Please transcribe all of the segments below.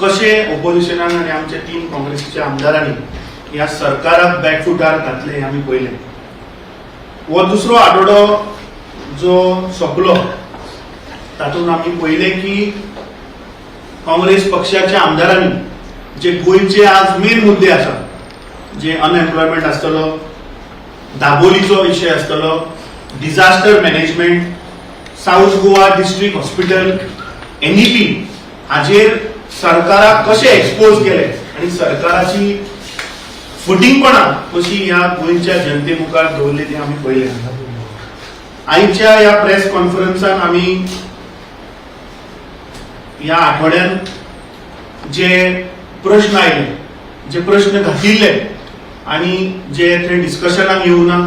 कशे ओपोजिशनान आणि आमच्या तीन काँग्रेसीच्या आमदारांनी ह्या सरकाराक बॅकफुटार घातले हे आमी पळयले हो दुसरो आठवडो जो सोंपलो तातूंत आमी पळयलें की काँग्रेस पक्षाच्या आमदारांनी जे गोंयचे आज मेन मुद्दे आसात जे अनएम्प्लॉयमेंट आसतलो दाबोलीचो विशय आसतलो disaster management South Goa district hospital NEP हाजेर सरकाराक कशें एक्सपोज केले? आनी सरकाराची फुटींगपणां कशी ह्या गोंयच्या जनते मुखार दवरली ती आमी पळयले आयच्या ह्या प्रेस कॉन्फरन्सान आमी ह्या आठवड्यात जे प्रश्न आयले जे प्रश्न घातिल्ले आणि जे थंय डिस्कशनाक येवना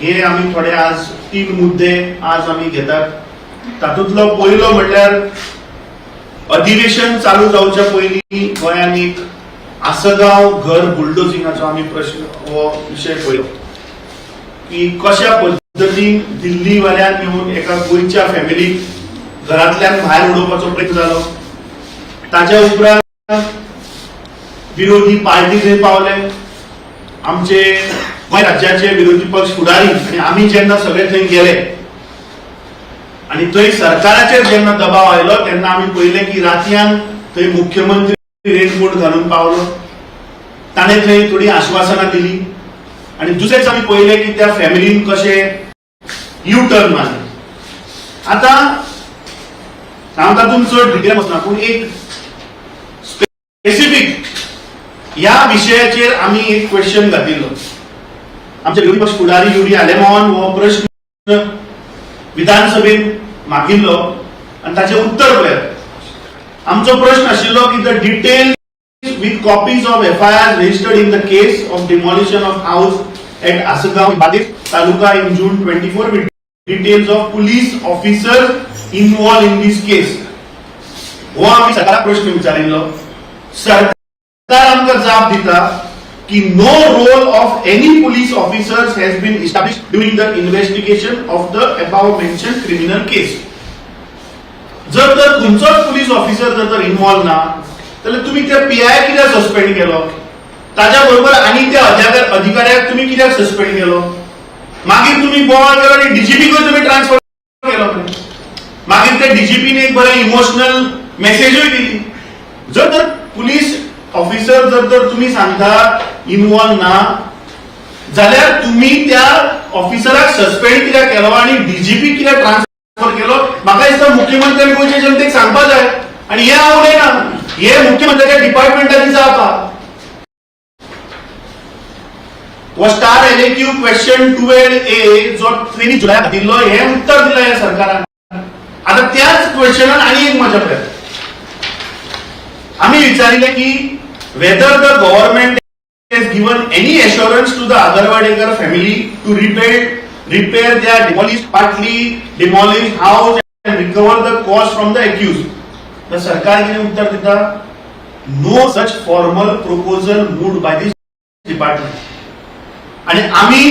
हे आमी थोडे आज तीन मुद्दे आज आमी घेतात. तातूंतलो पयलो म्हणल्यार अधिवेशन चालू जावच्या पयलीं गोंयांत एक आसगांव घर बुलडोजिंगाचो आमी प्रश्न हो विशय पळयलो. की कशा पद्दतीन दिल्ली वाल्यान येवन एका गोंयच्या फॅमिलीक घरांतल्यान भायर उडोवपाचो प्रयत्न जालो. ताच्या उपरांत विरोधी पार्टी थंय पावले आमचे गोंय राज्याचे विरोधी पक्ष फुडारी आनी आमी जेन्ना सगळे थंय गेले आणि थंय सरकाराचेर जेन्ना दबाव आयलो तेन्ना आमी पळयलें की रातयान थंय मुख्यमंत्री रेनकोट घालून पावलो. ताणें थंय थोडी आश्वासनां दिली. आणि दुसरेच आमी पळयलें की त्या फॅमिलीन कशें यू टर्न मारले. आतां हांव तातूंत चड डिटेल वचना पूण एक स्पेसिफीक ह्या विशयाचेर आमी एक क्वेश्चन घातिल्लो. आमचे विरोधी पक्ष फुडारी युडी आलेमावन हो प्रश्न विधानसभेत मागिल्लो आणि ताचे उत्तर पळयात आमचो प्रश्न आशिल्लो की the detail with copies of F I R registered in the case of demolition of house at Assagao बाधित तालुका in June twenty four with details of police officer involve in this case हो आम्ही सगळा प्रश्न विचारिल्लो. सरकार आमकां जाप दिता. की no role of any police officers has been establish during the investigation of the above mention criminal case जर तर तुमचोच पुलीस ऑफिसर जर तर इन्वॉल्व ना जाल्यार तुमी त्या पी आय कित्याक सस्पेंड केलो. ताज्या बरोबर आनी त्या अधिकाऱ्याक तुमी कित्याक सस्पेंड केलो. मागीर तुमी बोवाळ केलो आनी डीजीपीकूय तुमी ट्रान्सफर केलो. मागीर त्या डीजीपीन एक बरें इमोशनल मेसेजूय दिली. जर तर पुलीस ऑफिसर जर तर तुम्ही सांगता इन्वॉल्व ना जाल्यार तुम्ही त्या ऑफिसराक सस्पेंड कित्याक केलो आणि डीजीपी कित्याक ट्रान्सफर केलो. म्हाका दिसता मुख्यमंत्र्यान गोंयच्या जनतेक सांगपा जाय. आणि हे हांव उलयना हे मुख्यमंत्र्याच्या डिपार्टमेंटाची जाप हो star LAQ question twelve A जो ट्रेनी जुलयाक दिल्लो हे उत्तर दिलं या सरकारान. आता त्याच क्वेश्चनान आणि एक मजा पळय आम्ही विचारिले की whether the government has given any assurance to the Agarwadekar family to rebuild, repair their demolished, partly demolished house and recover the cost from the accused. The सरकार किती उत्तर दिता no such formal proposal moved by this department आणि आम्ही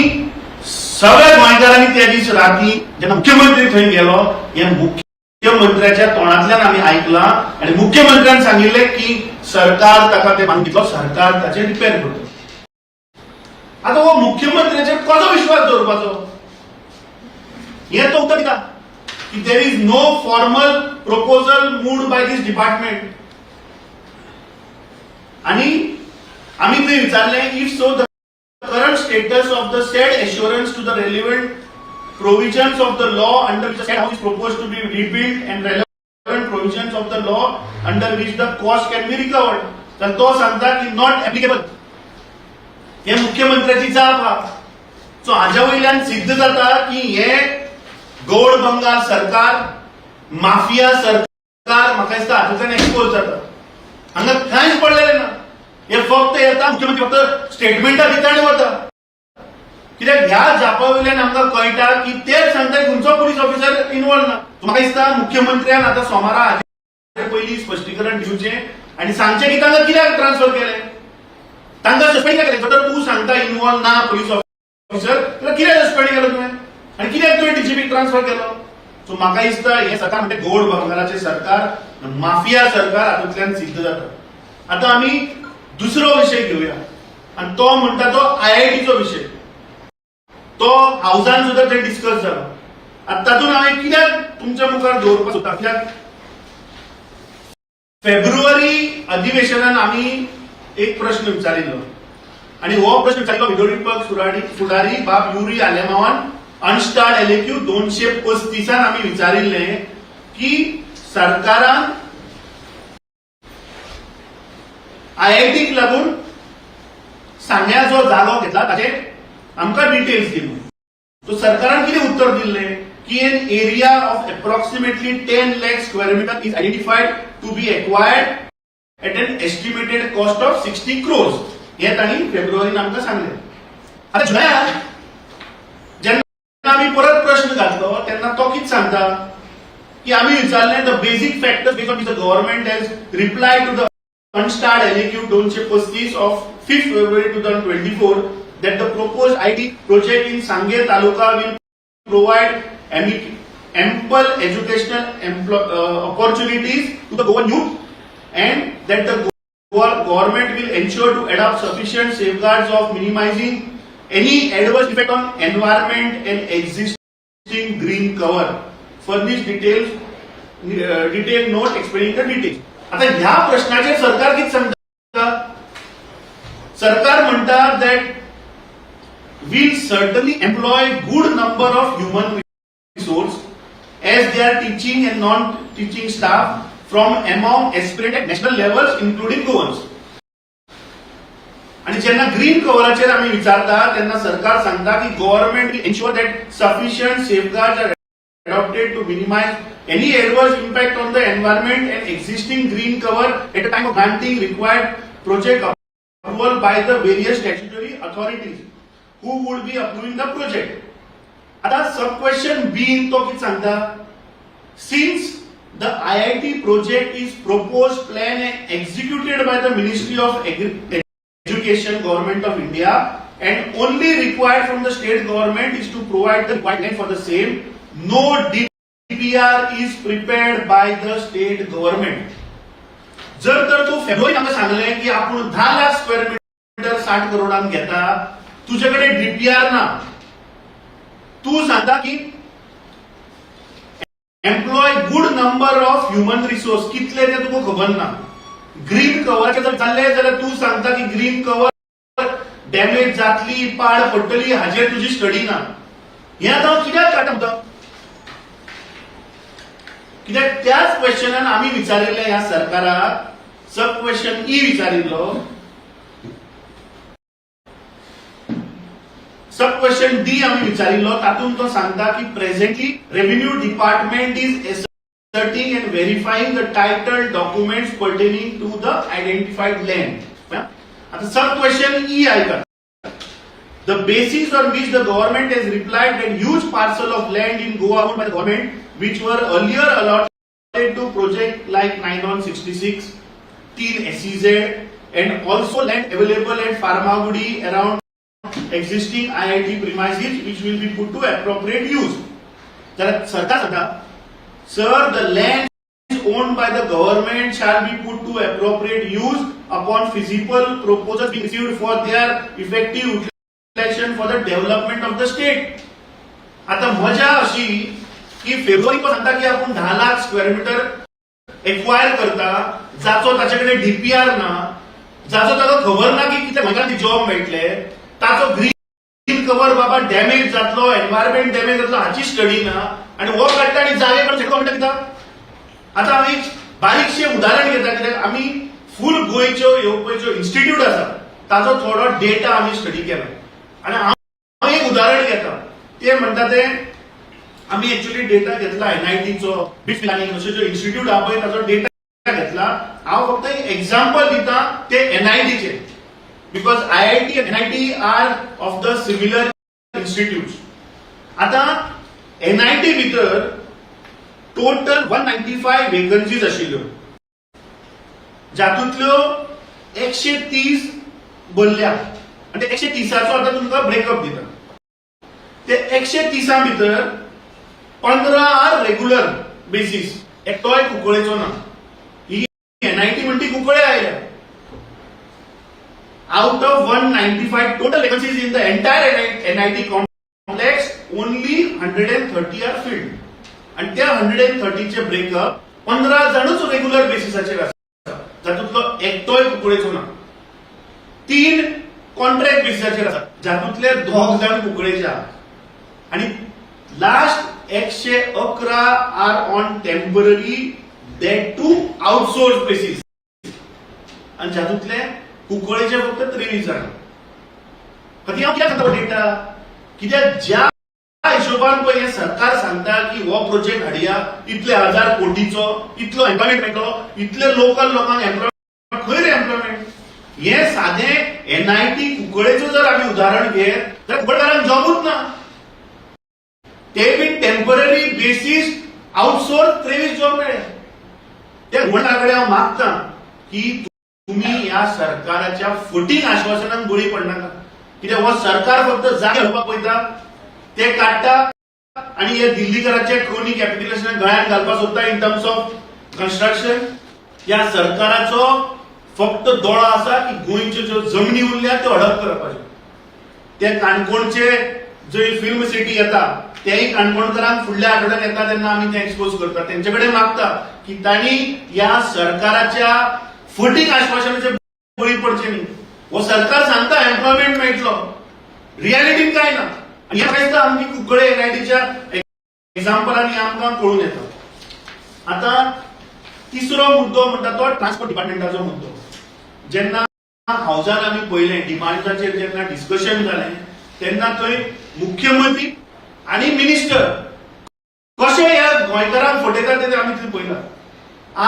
सगळ्या गोंयकारांनी त्या दिस राती जेन्ना मुख्यमंत्री थंय गेलो या मुख्यमंत्र्याच्या तोंडातल्यान आम्ही ऐकला आणि मुख्यमंत्र्यान सांगिल्ले की सरकार ताका ते मागितलो सरकार ताचेर डिपेंड करतलो आता हो मुख्यमंत्र्याचेर कसो विश्वास दवरपाचो हे? तो उत्तर दिता की there is no formal proposal moved by this department आणि आम्ही ते विचारले if so the current status of the said assurance to the relevant provisions of the law under propose to be rebuild and relevant provisions of the law under which the cost can be recovered. तर तो सांगता की not applicable हे मुख्यमंत्र्याची जाप हा so हाज्या वयल्यान सिद्ध जाता की हे गोड बंगाल सरकार माफिया सरकार म्हाका दिसता हातूंतल्यान एक्सपोज जाता. हांगा कांयच पडलेलें ना. हे फक्त येता मुख्यमंत्री फक्त स्टेटमेंटा दिता आनी वता. कित्याक ह्या जापा वयल्यान आमकां कळटा की तेच सांगता खंयचो पुलीस ऑफिसर इन्वॉल्व ना. म्हाका दिसता मुख्यमंत्र्यान आतां सोमारा हाजेर पयलीं स्पश्टीकरण दिवचें आनी सांगचें की तांकां कित्याक ट्रान्सफर केलें? तांकां सस्पेंड केलें जर तूं सांगता इन्वॉल्व ना पुलीस ऑफिसर जाल्यार कित्याक सस्पेंड केलो तुवें आनी कित्याक तुवें डीजीपी ट्रान्सफर केलो? सो म्हाका दिसता हे सरकार म्हणजे गोड बंगालाचे सरकार माफिया सरकार हातूंतल्यान सिद्ध जाता. आतां आमी दुसरो विशय घेवया आनी तो म्हणटा तो आय आय टीचो विशय तो हाऊसान सुद्धा ते डिस्कस जालो आतां तातूंत हांवें कित्याक तुमच्या मुखार दवरपाक सोदता कित्याक फेब्रुवारी अधिवेशनान आमी एक प्रश्न विचारिल्लो. आणि हो प्रश्न विचारलो विरोधी पक्ष फुडारी फुडारी बाब युरी आलेमावान अनस्टार्ड एलेक्यू दोनशे पस्तीसान आम्ही विचारिल्ले की सरकारान आयआयटीक लागून सांग्या जो जागो घेतला. ताचे आमकां डिटेल्स दिलो सो सरकारान कितें उत्तर दिल्लें? की an area of approximately ten lakh square metre is identified to be acquired at an estimated cost of sixty crores हे तांणी फेब्रुवारीन आमकां सांगलें. आतां जुलयात जेन्ना आमी परत प्रश्न घातलो तेन्ना तो कितें सांगता? की आमी विचारलें the basic factor because the government has reply to the unstarred L A Q दोनशे पस्तीस of fifth February two thousand twenty four that the proposed IT project in Sanghe Taluka will provide ample educational emplo- uh, opportunities to the Goan youth and that the Goa government will ensure to adopt sufficient safeguards of minimizing any adverse effect on environment and existing green cover. Furnish details, uh, detailed note explaining the details. आता ह्या प्रश्नाचे सरकार किती सांगतात सरकार म्हणतात that will certainly employ good number of human resource as they are teaching and non-teaching staff from among aspirant at national levels including Goans. आणि जेन्ना ग्रीन कव्हराचेर आमी विचारता तेन्ना सरकार सांगता की government will ensure that sufficient safeguards are adopted to minimize any adverse impact on the environment and existing green cover at a time of granting required project approval by the various statutory authorities who would be approving the project. आता sub question B तो किती सांगता since the I I T project is propose plan and executed by the ministry of education government of India and only required from the state government is to provide the required for the same no DPR is prepared by the state government जर तर तू February आमकां सांगलें की आपण दहा lakh square metre साठ करोडांत घेता तुझ्याकडे डीपीआर ना. तू सांगता की employ good number of human resource कितले ते तुका खबर ना. ग्रीन कवराचे जर चालले जाल्यार तू सांगता की ग्रीन कवर डॅमेज जातली पाड पडटली हाजेर तुजी स्टडी ना. हे आतां हांव कित्याक काडटा कित्याक त्याच क्वेश्चनान आमी विचारिल्ले ह्या सरकाराक सब क्वेश्चन ई विचारिल्लो. सब क्वेश्चन डी आम्ही विचारिल्लो तातूंत तो सांगता की presently revenue department is asserting and verifying the title documents pertaining to the identified land आता सब क्वेश्चन ई ऐका The basis on which the government has replied that huge parcel of land in Goa owned by the government, which were earlier allotted to project like 9166, Teen SEZ, and also land available at Farmagudi around existing IIT premises, which will be put to appropriate use. तर सरकार सांगता sir the land owned by the government shall be put to appropriate use upon feasible proposals being received for their effective utilization for the development of the state. आता मजा अशी की February पण सांगता की आपण दहा लाख स्क्वेअर मीटर एक्वायर करता जाचो ताच्याकडे डीपीआर ना जाचो ताका खबर ना की कितें म्हाका ती जॉब मेळटले ताचो ग्रीन कवर बाबा डॅमेज जातलो एन्व्हायरमेंट डॅमेज जातलो हाची स्टडी ना आणि हो काडटा आणि जागे पण सेटल म्हणटा कित्याक आता आम्ही बारीकशे उदाहरण घेता कित्याक आम्ही फुल गोंयच्यो येवपयच्यो इन्स्टिट्यूट आसा ताचो थोडो डेटा आम्ही स्टडी केला. आणि हांव एक उदाहरण घेता ते म्हणटा ते आम्ही एक्च्युअली डेटा घेतला एनआयटीचो बिट प्लॅनिंग अशे जो इन्स्टिट्यूट आहा पळय ताचो डेटा घेतला. हांव फक्त एक एक्झाम्पल दिता ते एनआयटीचे because I I T NIT are of the similar institute आता टी भितर total one ninety five vacancies आशिल्ल्यो जातूंतल्यो एकशे तीस भरल्या आनी ते एकशे तिसाचो आतां तुमकां ब्रेकअप दिता ते एकशे तिसा भितर पंदरा आर रेगुलर बेसीस एकटोय कुंकळेचो ना ही एनआयटी म्हणटी कुंकळे आयल्या out of 195 total vacancies in the entire NIT complex, only 130 are filled. आणि त्या 130 थर्टीचे ब्रेकअप पंधरा जणच रेग्युलर बेसिसाचेर आसा जातूंतलो एकटोय कुकळेचो ना. तीन कॉन्ट्रॅक्ट बेसिसाचेर आसा जातूंतले दोग जाण कुंकळेचे आहात आणि लास्ट एकशे अकरा are on temporary that to outsource basis आणि जातूंतले कुंकळेचे फक्त त्रेवीस जाण ती हांव कित्याक सांगता डेटा कित्याक ज्या हिशोबान पळय हे सरकार सांगता की हो प्रोजेक्ट हाडया इतले हजार कोटीचो इतलो एम्प्लॉयमेंट मेळटलो इतले लोकल लोकांक एम्प्लॉयमेंट खंय रे एम्प्लॉयमेंट हे सादें एनआयटी कुंकळेचो जर आमी उदाहरण घेत जाल्यार कुंकळकारांक जॉबूच ना. ते बी टेंपररी बेसीस आउटसोर्स त्रेवीस जॉब मेळ्ळे त्या कडेन हांव मागता की तुम्ही या सरकाराच्या फुटींग आश्वासनान बळी पडनाका कित्याक हो सरकार फक्त जागे घालपाक पळयता ते काडटा आणि हे दिल्लीकरांचे क्रोनी कॅपिटलेशन गळ्यात घालपाक सोदता इन टर्म्स ऑफ कन्स्ट्रक्शन या सरकाराचो फक्त दोळो आसा की गोंयच्यो ज्यो जमनी उरल्या त्यो हडप करपाच्यो ते काणकोणचे जंय फिल्म सिटी येता तेही काणकोणकरांक फुडल्या आठवड्यात येता तेन्ना आमी ते एक्सपोज करता तेंचे कडेन मागता की तांणी या सरकाराच्या फटींग आश्वासनाचे बळी पडचे न्ही हो सरकार सांगता एम्प्लॉयमेंट मेळटलो रियालिटीन काय ना? हे ह्या खायचं आमची कुंकळे एनआयटीच्या एक्झाम्पलांनी आमकां कळून येता. आता तिसरो मुद्दो म्हणटा तो ट्रान्सपोर्ट डिपार्टमेंटाचो मुद्दो. जेन्ना हावजान आमी पळयलें डिमांडाचेर जेन्ना डिस्कशन जालें तेन्ना थंय मुख्यमंत्री आणि मिनिस्टर कसे ह्या गोंयकारांक फटयतात ते आमी थंय पळयला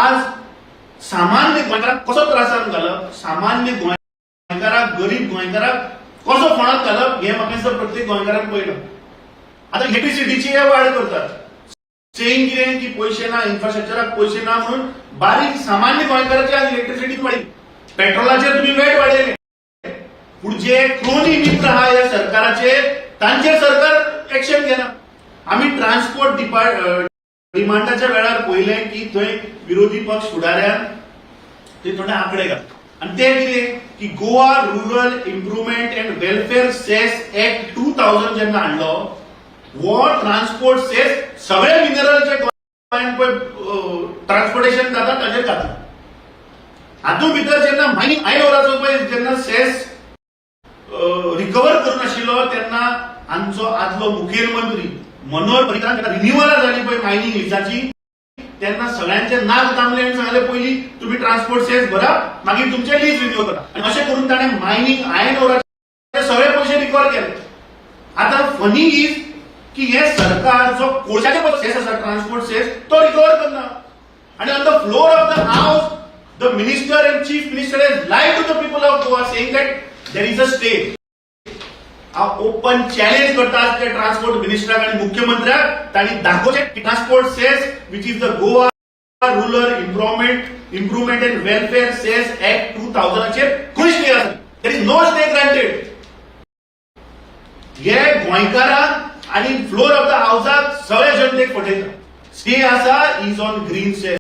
आज सामान्य गोंयकाराक कसो त्रासान घालप? सामान्य गोंयकाराक गरीब गोंयकाराक कसो फोणात घालप? हे म्हाका दिसता प्रत्येक गोंयकारान पळयलो आता इलेक्ट्रिसिटीची हे वाड करतात. सेम कितें? की पयशे ना इन्फ्रास्ट्रक्चराक पयशे ना म्हणून बारीक सामान्य गोंयकाराचे आज इलेक्ट्रिसिटी वाडली पेट्रोलाचेर तुम्ही वेट वाडयले पूण जे क्रोनी मित्र आहा ह्या सरकाराचे तांचेर सरकार एक्शन घेना आमी ट्रान्सपोर्ट डिपार्ट रिमांडाच्या वेळार पयले की थंय विरोधी पक्ष फुडाऱ्यान ते थोडे आंकडे घातले आणि ते कितें की Goa rural improvement and welfare cess act two thousand जेन्ना हाडलो हो ट्रान्सपोर्ट सेस सगळे मिनरल जे पळय ट्रान्सपोर्टेशन जाता ताजेर घातला हातूंत भितर जेन्ना मायनींग आयओराचो पळय जेन्ना सेस रिकवर करूनाशिल्लो तेन्ना आमचो आदलो मुखेलमंत्री मनोहर पर्रीकारान जेन्ना रिन्युअलां जाली पळय मायनींग लिजाची तेन्ना सगळ्यांचे नाक दामले आणि सांगले पयलीं तुमी ट्रान्सपोर्ट सेस भरा मागीर तुमचे लीज रिन्यू करा. आनी अशें करून ताणें मायनींग आयन ओराचे सगळे पयशे रिकवर केले. आता फनी इज की हे सरकार जो कोळशाचे पळय सेस आसा ट्रान्सपोर्ट सेस तो रिकवर करना आणि on the floor of the house the minister and chief minister is live to the people of Goa saying that there is a state हांव ओपन चॅलेंज करता त्या ट्रान्सपोर्ट मिनिस्टराक आणि मुख्यमंत्र्याक तांणी दाखोवचें की transport cess which is the Goa rural improvement improvement and welfare cess act two थाउजंडाचेर खंय स्टे आसा there is no stay granted हे गोंयकारांक आणि फ्लोर ऑफ द हाऊसाक सगळे जनतेक फटयता स्टे आसा इज ऑन ग्रीन सेस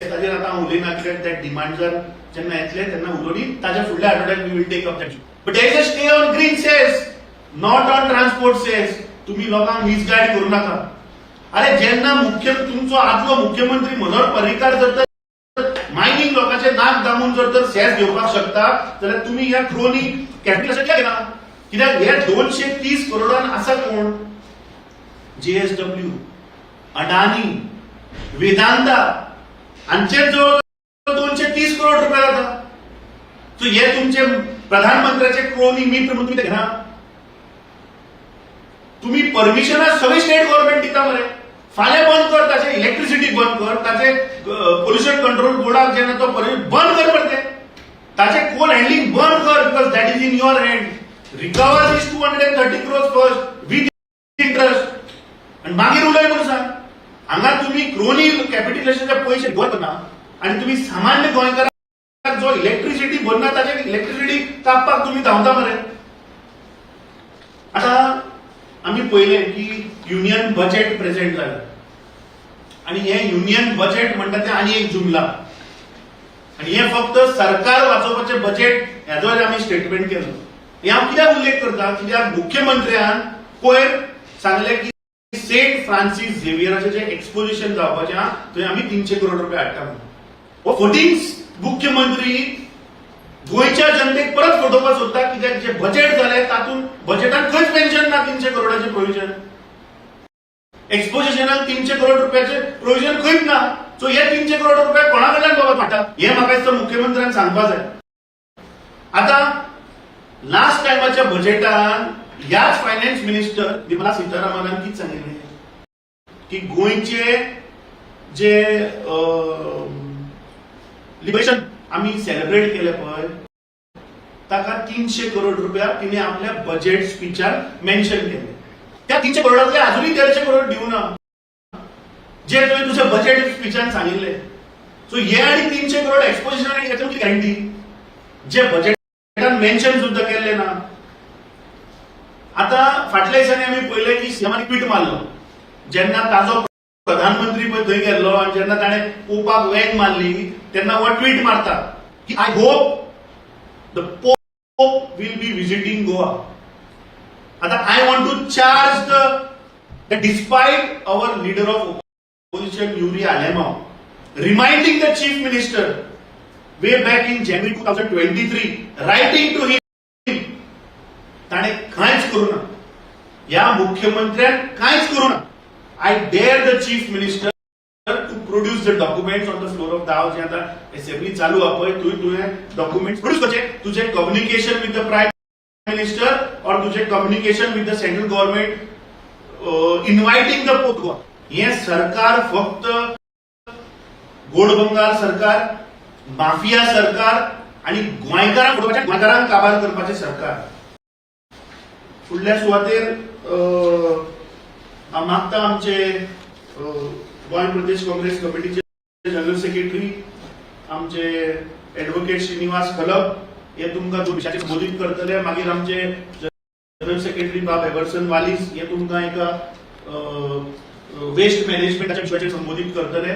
ताजेर आतां हांव उलयना कित्याक त्या डिमांड्सार जेन्ना येतले तेन्ना उलोवनी ताज्या फुडल्या आठवड्यात we will take up that but there is a stay on green cess not on transport cess तुम्ही लोकांक मिसगायड करू नका. अरे जेन्ना मुख्य तुमचो आदलो मुख्यमंत्री मनोहर पर्रीकार जर तर मायनींग लोकांचे नाक दामून जर तर सेस घेवपाक शकता जाल्यार तुमी ह्या क्रोनी कॅपिटल कित्याक घेना कित्याक हे दोनशे तीस करोडान आसा कोण? जेएसडब्ल्यू अडानी वेदांता हांचेर जवळ दोनशे तीस करोड रुपया जाता सो हे तुमचे प्रधानमंत्र्याचे क्रोनी मित्र म्हणून तुम्ही घेना तुम्ही परमिशन सगळी स्टेट गव्हर्नमेंट दिता मरे फाल्यां बंद कर ताचे इलेक्ट्रिसिटी बंद कर ताचे पोल्युशन कंट्रोल बोर्डाक जेन्ना तो बंद कर मरे ते ताचे कोल हँडलिंग बंद कर because that is in your hand recover this two hundred thirty crores first with interest आणि मागीर उलय म्हणून सांग? हांगा तुम्ही क्रोनी कॅपिटलेशनचे पयशे घेवत ना आणि तुम्ही सामान्य गोंयकाराक जो इलेक्ट्रिसिटी भरना ताचे इलेक्ट्रिसिटी कापपाक तुम्ही धांवता मरे आता आम्ही पहिले की युनियन बजेट प्रेझेंट झालं. आणि हे युनियन बजेट म्हणतात ते आणि एक जुमला. आणि हे फक्त सरकार वाचोवपाचे बजेट हेजो आमी स्टेटमेंट केलो. हे हांव कित्याक उल्लेख करता? कित्याक मुख्यमंत्र्यान पयर सांगले की सेंट फ्रांसीस झेवियराचें जे एक्सपोजिशन जावपाचें आहा थंय आमी तिनशे करोड रुपया हाडटा म्हणून. हो फोर्टीन मुख्यमंत्री गोंयच्या जनतेक परत फोटोवपाक सोदता कित्याक जे बजेट जालें तातूंत बजेटांत खंयच मेन्शन ना तिनशे करोडाचे प्रोविजन एक्सपोजिशनाक तीनशे करोड रुपयाचे प्रोविजन खंयच ना. सो हे तीनशे करोड रुपया कोणा कडल्यान बाबा फाटा? हे म्हाका दिसता मुख्यमंत्र्यान सांगपा जाय आता लास्ट टायमाच्या बजेटान ह्याच फायनान्स मिनिस्टर निर्मला सीतारामनान कितें सांगिल्लें की गोंयचे जे लिबरेशन आमी सेलिब्रेट केले पळय ताका तीनशे करोड रुपया तिने आपल्या बजेट स्पिचान मेन्शन केले. त्या तीनशे करोडातले अजूनही देडशे करोड दिवना जे तुवें तुझ्या बजेट स्पिचान सांगितले. सो हे आणि तीनशे करोड एक्सपोजिशन आणि याच्यामध्ये गॅरंटी जे बजेटान मेन्शन सुद्धा केले ना. आता फाटल्या दिसांनी आमी पहिले की सीएमानी ट्वीट मारलो. जेन्ना ताजो प्रधानमंत्री पण थंय गेल्लो आणि जेन्ना ताणें पोपाक वेग मारली तेन्ना हो ट्वीट मारता की I hope the pope will be visiting Goa आता I want to charge the despite our leader of opposition Yuri Alemao reminding the chief minister way back in way back in January 2023 writing to him ताणे कांयच करू ना ह्या मुख्यमंत्र्यान कांयच करू ना I dare the chief minister to produce the documents on the floor of the house आता असेंब्ली चालू हा पळय तुवें तुवें डॉक्युमेंट्स प्रोड्यूस करचे तुझे communication with the prime minister और तुझे communication with the central government inviting the port Goa हे सरकार फक्त गोड बंगाल सरकार माफिया सरकार आणि गोंयकारांक फुडोवपाचें गोंयकारांक काबार करपाचें सरकार. फुडल्या सुवातेर मागता आमचे गोंय प्रदेश काँग्रेस कमिटीचे जनरल सेक्रेटरी आमचे एडवोकेट श्रीनिवास कलब हे तुमकां दोन संबोधीत करतले. मागीर आमचे जनरल सेक्रेटरी बाब एवर्सन वालीस हे तुमकां एका वेस्ट मॅनेजमेंटाच्या विशयाचेर संबोधीत करतले.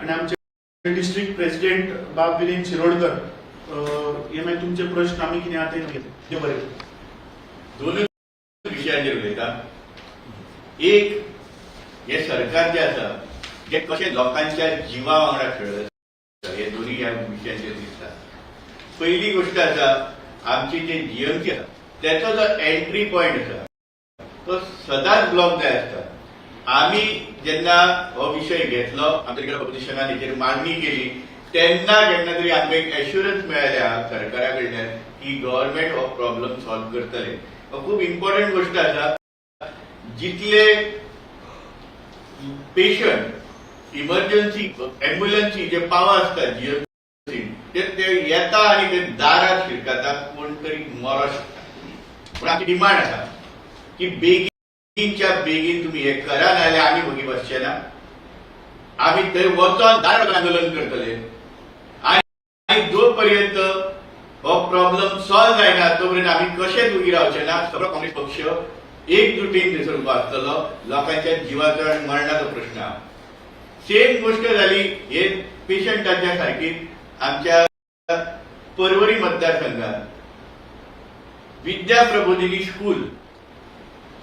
आणि आमचे डिस्ट्रिक्ट प्रेसिडेंट बाब विरेन शिरोडकर हे मागीर तुमचे प्रश्न आमी कितें आहा ते घेतले देव बरें. करूं. विशयांचेर उलयता. एक हे सरकार जे आसा जे कशें लोकांच्या जिवा वांगडा खेळत हे दोन्ही ह्या विशयांचेर दिसता पहिली गोष्ट आसा आमची जे जीएमसी आसा त्याचो जो एंट्री पॉयंट आसा तो सदांच ब्लॉक जाय आसता आमी जेन्ना हो विशय घेतलो आमच्या ऑपोजिशनान हेचेर मागणी केली तेन्ना केन्ना तरी आमकां एक एश्युरन्स मेळ्ळ्या सरकारा कडल्यान की गव्हर्नमेंट हो प्रॉब्लेम सॉल्व करतले हो खूब इम्पॉर्टंट गोष्ट आसा जितले पेशंट इमर्जन्सी एम्ब्युलन्सी जे पावर आसता जीएमसी ते ते येता आनी ते दारात शिरकाता कोण तरी मरो शकता पूण आमची डिमांड आसा की बेगीनच्या बेगीन तुम्ही हे करा नाजाल्यार आमी भोगी बसचे ना आमी थंय वचोन दार आंदोलन करतले आनी जोपर्यंत हो प्रॉब्लेम सॉल्व जायना तोपर्यंत आमी कशेच उगी रावचे ना सगळो काँग्रेस पक्ष एकजुटीन थंयसर उबो आसतलो लोकांच्या जिवाचो आनी मरणाचो प्रश्न. आहा सेम गोष्ट जाली हे पेशंटांच्या सारकी आमच्या परवरी मतदारसंघात. विद्या प्रबोधिनी स्कूल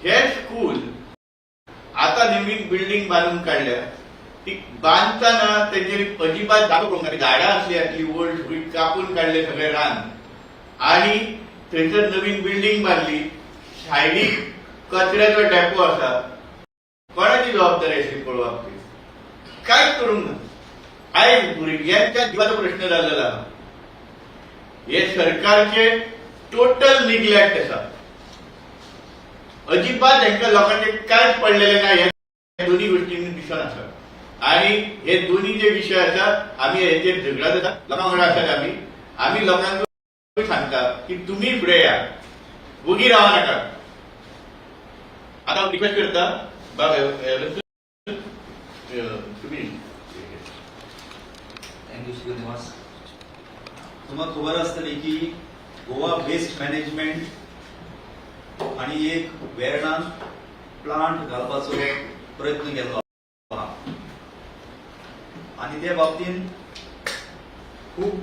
हे स्कूल आता नवीन बिल्डिंग बांधून काढल्या. ती बांधताना त्यांची अजिबात जागो ना झाडां असली आतली ओल्ड सगळी कापून काढले सगळे रान. आणि थंयसर नवीन बिल्डिंग बांधली. सायडीक कचऱ्याचो डेपो आसा कोणाची जबाबदारी अशी पळोवपाक ती कांयच करूंक ना आयज भुरग्यांच्या जिवाचो प्रश्न जाल्लेलो आहा हे सरकारचे टोटल निग्लेक्ट आसा अजिबात हांकां लोकांचे कांयच पडलेले ना हे दोन्ही गोष्टींनी दिसून आसा आणि हे दोन्ही जे विशय आसा आमी हेचेर झगडत आसा लोकां वांगडा आसात आमी आमी लोकांक सांगता की तुमी फुडें या. उगी रावा आता हांव रिक्वेस्ट करता बाब थँक्यू तुम्हाला खबर असतली की गोवा वेस्ट मॅनेजमेंट आणि एक वेर्णान प्लांट घालपाचो प्रयत्न केल्लो आणि त्या बाबतीत खूब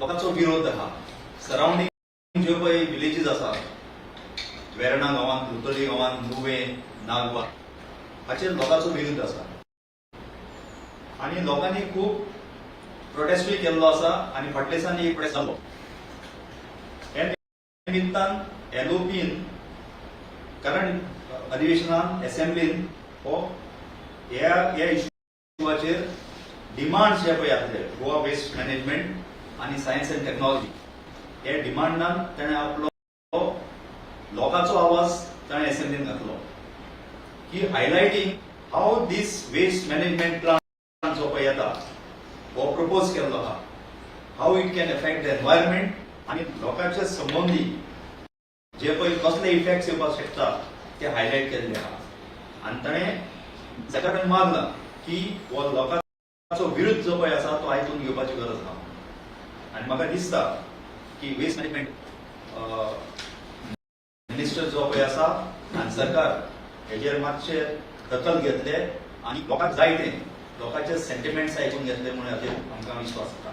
लोकांचो विरोध आहा सरावंडींग ज्यो पळय विलेजीस आसा वेर्णा गांवांत लुतोली गांवांत नुवे नागवा. हाचेर लोकांचो विरोध आसा आनी लोकांनी खूब प्रोटेस्टूय केल्लो आसा आनी फाटल्या दिसांनी एक प्रोटेस्ट जालो हे निमित्तान एलओपीन कारण अधिवेशनान असेंब्लीन हो ह्या ह्या इशूवाचेर डिमांड्स जे पळय आसले गोवा वेस्ट मॅनेजमेंट आनी सायन्स अँड टेक्नॉलॉजी हे डिमांडान ताणें आपलो लोकांचो आवाज ताणें असेंब्लीन घातलो. की हायलायटींग हाव दीस वेस्ट मॅनेजमेंट प्लान जो पळय येता हो प्रपोज केल्लो आहा हाव it can affect the environment आनी लोकांचे संबंदी जे पळय कसले इफेक्ट्स येवपाक शकता ते हायलायट केल्ले आहा आनी ताणें जाका कडेन मागला की हो लोकांचो विरुद्ध जो पळय आसा तो आयकून घेवपाची गरज ना आनी म्हाका दिसता की वेस्ट मॅनेजमेंट मिनिस्टर जो पळय आसा आनी सरकार हेजेर मातशे दखल घेतले आनी लोकांक जायते लोकांचे सेंटिमेंट्स आयकून घेतले म्हणून हाजेर आमकां विश्वास आसा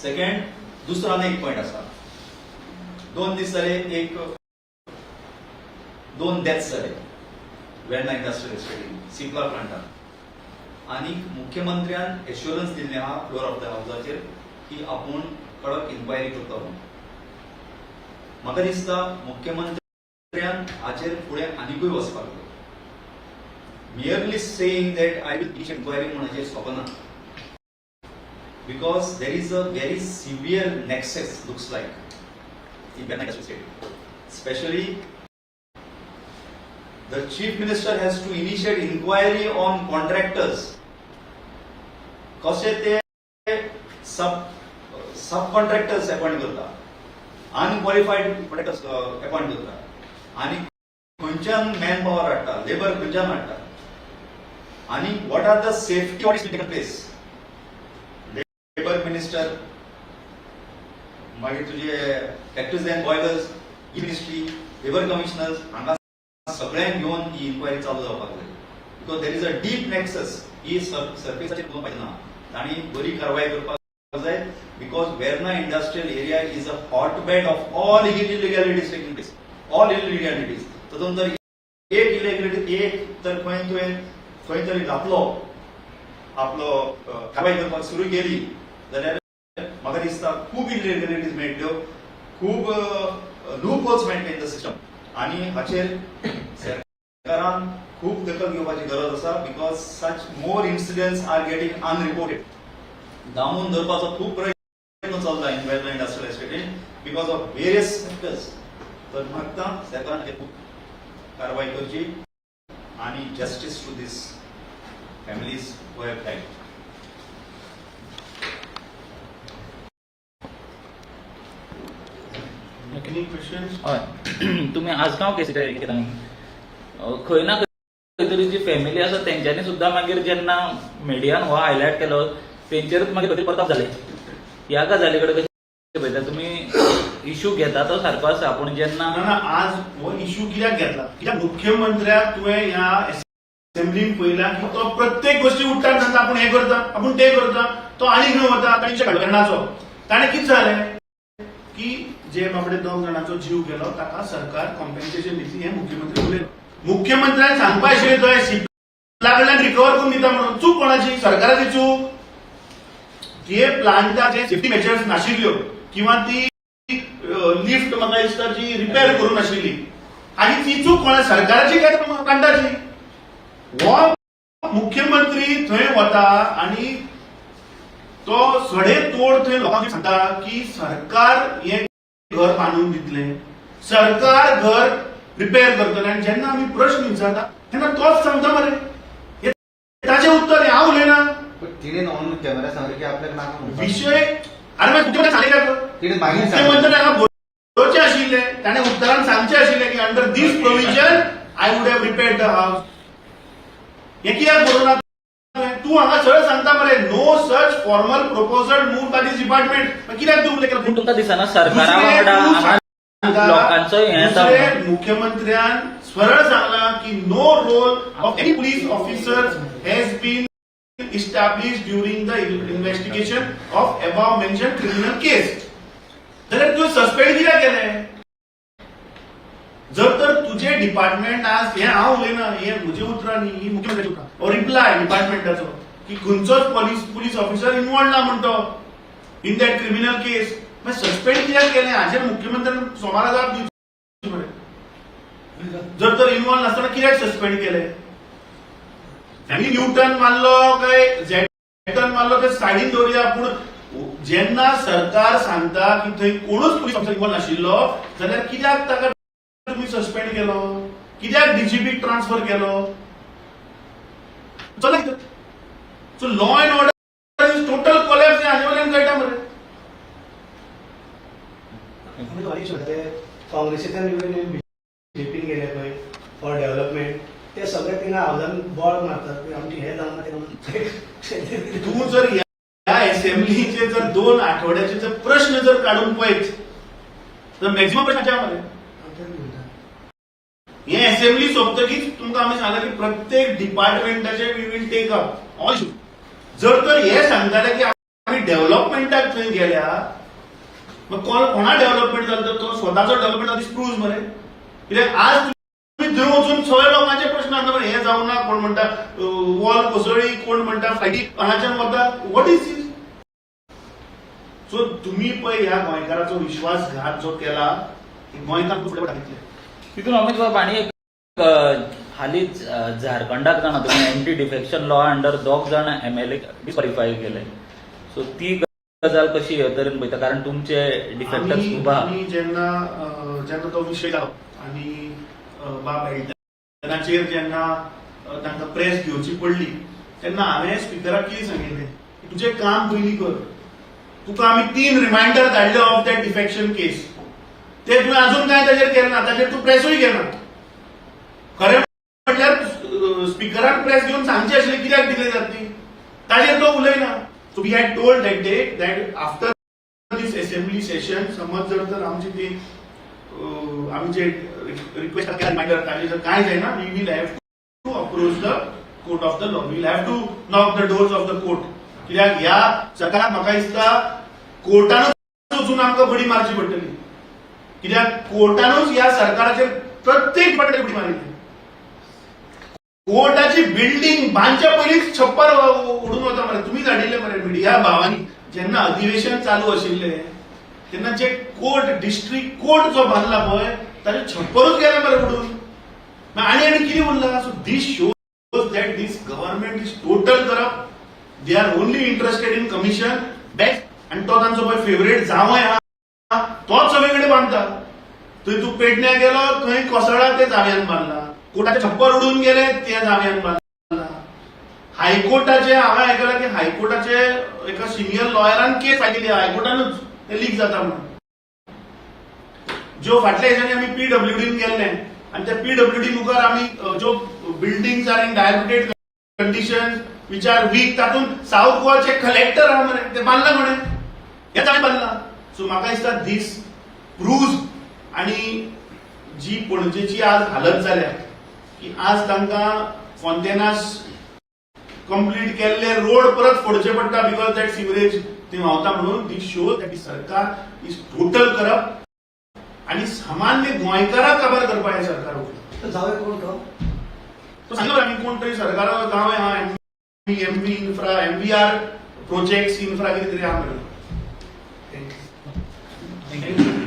सेकेंड दुसरो आनी एक पॉयंट आसा दोन दीस जाले एक दोन डेथ्स जाले वेर्णा इंडस्ट्रियल एस्टेटीन सिप्ला प्लांटान आनी मुख्यमंत्र्यान एश्युरन्स दिल्ले आहा फ्लोर ऑफ द हावजाचेर की आपूण कडक इन्क्वायरी करता. म्हणून म्हाका दिसता मुख्यमंत्र्यान हाचेर फुडें आनिकूय वचपाक जाय merely saying that I will inquiry म्हणून हाचेर सोपना because there is a very severe nexus looks like in Bengal state. Especially the chief minister has to initiate inquiry on contractors. कसे ते सब सब कॉन्ट्रॅक्टर्स अपॉइंट करता अनक्वालिफाईड कॉन्ट्रॅक्टर्स अपॉइंट करता आणि खंयच्यान man power हाडटा labour खंयच्यान हाडटा आणि what are the safety audit taken place labour minister मागीर तुजे फॅक्टरीज अँड बॉयलर्स ही मिनिस्ट्री लेबर कमिशनर्स हांगा सगळ्यांक घेवन ही इन्क्वायरी चालू जावपाक जाय because there is a deep nexus ही सर्फेसाचेर उलोवंक पाहिजे ना. तांणी बरी कारवाय करपाक जाय because Verna industrial area is a hotbed of all illegalities taking place all illegalities तातूंत जर एक इलिगॅलिटी एक तर खंय तुवें खंय तरी घातलो आपलो अ, कारवाय करपाक सुरू केली जाल्यार म्हाका दिसता खूब इलिगॅलिटीज मेळटल्यो खूब लूप मेळटले इन द सिस्टम आनी हाचेर सरकारान खूब दखल घेवपाची गरज आसा because such more incidents are getting unreported दामून धरपाचो खूब प्रयत्न चलता इन वेर्ना इंडस्ट्रियल एस्टेटीन बिकॉज ऑफ वेरियस फॅक्टर्स तर मागता सरकारान कारवाय करची आनी justice to this families who have died? हय. तुमी आजगांव केसी केला खंय ना खंय तरी जी फॅमिली आसा तेंच्यांनी सुद्दां मागीर जेन्ना मिडियान हो हायलायट केलो तेंचेरूच मागीर खंय तरी परताप जाले ह्या गजाली कडेन कशें पळयता तुमी इशू घेता तो सारको आसा पूण जेन्ना आज हो इश्यू कित्याक घेतला. कित्याक मुख्यमंत्र्याक तुवें ह्या असेंब्लीन पळयला की तो प्रत्येक गोष्टी उठ्ठान सांगता आपूण हे करता आपूण ते करता. तो आनी खंय वता तांच्या कडकन्नाचो ताणें कितें जालें की जे बाबडे दोग जाणांचो जीव गेलो ताका सरकार कॉम्पेन्सेशन दितली हे मुख्यमंत्री उलयलो मुख्यमंत्र्यान सांगपा आशिल्लें थंय सिप्ला कडल्यान रिकवर करून दिता म्हणून. चूक कोणाची? सरकाराची चूक. जे प्लांटाचे सेफ्टी मेजर्स नाशिल्ल्यो किंवा ती लिफ्ट म्हाका दिसता जी रिपेअर करूंक नाशिल्ली आनी ती चूक कोणा सरकाराची काय कांडाची? हो मुख्यमंत्री थंय वता आणि तो सडे तोड थंय लोकांक सांगता की सरकार हे घर बांदून दितले. सरकार घर रिपेअर करतले. आनी जेन्ना आमी प्रश्न विचारता तेन्ना तोच सांगता मरे. ताचें उत्तर हे हांव उलयना तिने ऑन कॅमेरा की आपल्याला नाका म्हणून. विषय अरे सांगले का तिने. मुख्यमंत्री हांगा बरोवचे आशिल्ले ताणें उतरान सांगचे आशिल्ले की under this provision I would have repaired the house हे कित्याक बरोवना? तूं हांगा सरळ सांगता मरे no such formal proposal move by this department कित्याक तूं उलयता पूण तुमकां दिसना सरकारा वांगडा लोकांचो हें. मुख्यमंत्र्यान सरळ सांगला की no role of any police officer has been established during the investigation of above mentioned criminal case. जाल्यार तुवें सस्पेंड कित्याक गेले जर तर तुझे डिपार्टमेंट आज हे हांव उलयना हे म्हजे उतरां न्ही ही मुख्यमंत्री उतरां. रिप्लाय डिपार्टमेंटाचो की खंयचोच पुलीस पुलीस ऑफिसर इन्वॉल्व ना म्हणतो. इन दॅट क्रिमिनल केस मागीर सस्पेंड कित्याक केलें हाचेर मुख्यमंत्र्यान सोमारा जाप दिवची जर तर इन्वॉल्व नासतना कित्याक सस्पेंड केलें त्यांनी न्यूटन मारलो काय झॅटन मारलो ते सायडीन दवरया पूण जेन्ना सरकार सांगता की थंय कोणूच पुलीस ऑफिसर इन्वॉल्व नाशिल्लो जाल्यार कित्याक ताका तुम्ही सस्पेंड केलो? कित्याक डीजीपीक ट्रान्सफर केलो? चला so law and order is total collapse हाजे वयल्यान कळटा मरे काँग्रेसींतल्यान बीजेपीन गेले पळय फॉर डेव्हलपमेंट ते सगळे थिंगा हावजान बॉल मारतात. आमचे हे जावना ते जर ह्या असेंब्लीचे जर दोन आठवड्याचे जर प्रश्न जर काढून पळयत तर मॅक्झिमम प्रश्नाच्या मरे हे असेंब्ली सोंपतकीच तुमकां आमी सांगला की प्रत्येक डिपार्टमेंटाचे we will take up all जर तर हे सांगताले की आमी डेव्हलपमेंटाक थंय गेल्या मग कोण कोणा डेव्हलपमेंट जालो तर तो स्वताचो डेव्हलपमेंट जाता प्रूव्ह मरे कित्याक आज तुम्ही थंय वचून सगळे लोकांचे प्रश्न आसता हे जावं ना कोण म्हणटा वॉल कोसळ्ळी कोण म्हणटा फ्लायटी हांगाच्यान वता वॉट इज इट सो तुम्ही पळय ह्या गोंयकाराचो विश्वासघात जो केला गोंयकार फुडें तितून अमित बाब आणि एक हालींच अ, झारखंडाक जाणा तुम्ही एंटी डिफेक्शन लॉ अंडर दोग जाण एम एल ए डिस्क्वॉलिफाय केले. सो ती गजाल कशी हे तरेन पळयता कारण तुमचे डिफेक्टर्स आम्ही जेन्ना जेन्ना तो विशय आनी बाब हेल्थनाचेर जेन्ना तांकां प्रेस घेवची पडली तेन्ना हांवें स्पिकराक कितें सांगिल्लें की तुजें काम पयलीं कर. तुका आमी तीन रिमायंडर धाडले ऑफ दॅट डिफेक्शन केस ते तुवें अजून कांय ताजेर केलें ना ताचेर तूं प्रेसूय घेना खरें म्हटल्यार स्पिकराक प्रेस घेवन सांगचें आशिल्लें कित्याक दिले जाता. ती ताजेर तो उलयना so we had told that day that after this assembly session समज जर तर आमची ती आम्ही आमचे रिक्वेस्ट केला रिमाइंडर ताजे जर काय जायना we will have to approach the court of the law will have to knock the doors of the court कित्याक ह्या सरकाराक म्हाका दिसता कोर्टानूच वचून आमकां बडी मारची पडटली कित्याक कोर्टानूच ह्या सरकाराचेर प्रत्येक फावटी बडी मारिल्ली कोर्टाची बिल्डिंग बांदच्या पयलींच छप्पर उडून वता मरे तुमी धाडिल्ले मरे मिडिया भावांनी. जेन्ना अधिवेशन चालू आशिल्लें तेन्ना जे कोर्ट डिस्ट्रिक्ट कोर्ट जो बांदला पळय ताचे छप्परूच गेला मरे उडून आणि आनी आनी कितें उरला so this shows that this government is total corrupt they are only interested in commission based आनी तो तांचो पळय फेवरेट जावंय हा. तोच सगळे कडेन बांदता थंय तूं पेडण्या गेलो थंय कोसळा ते जाव्यान बांदला कोर्टाचे छप्पर उडून गेले ते जाव्यान बांदला हायकोर्टाचे हांवें आयकलां की हायकोर्टाचे एका सिनियर लॉयरान केस आयिल्ली हायकोर्टानूच. ते लीक जाता म्हणून. ज्यो फाटल्या दिसांनी आमी पीडब्ल्यूडीन गेल्ले आनी त्या पीडब्ल्यूडी मुखार आमी ज्यो buildings are in directed condition which are weak तातूंत साऊथ गोवाचे कलेक्टर आहा मरे ते बांदला म्हणे. हेच आमी बांदला सो म्हाका दिसता दीस प्रूज आनी जी पणजेची आज हालत जाल्या की आज तांकां फोंतेनास कंप्लीट केल्ले रोड परत फोडचे पडटा बिकॉज दॅट सिवरेज ते व्हांवता म्हणून दी शो दॅट सरकार इज टोटल करप आणि सामान्य गोंयकाराक काबार करपा हे सरकार उठला तर जावे कोण तो तो सांगलो आमी कोण तरी सरकाराचो गांव आहा M V infra M V R projects infra कितें तरी आहा म्हणून थँक्यू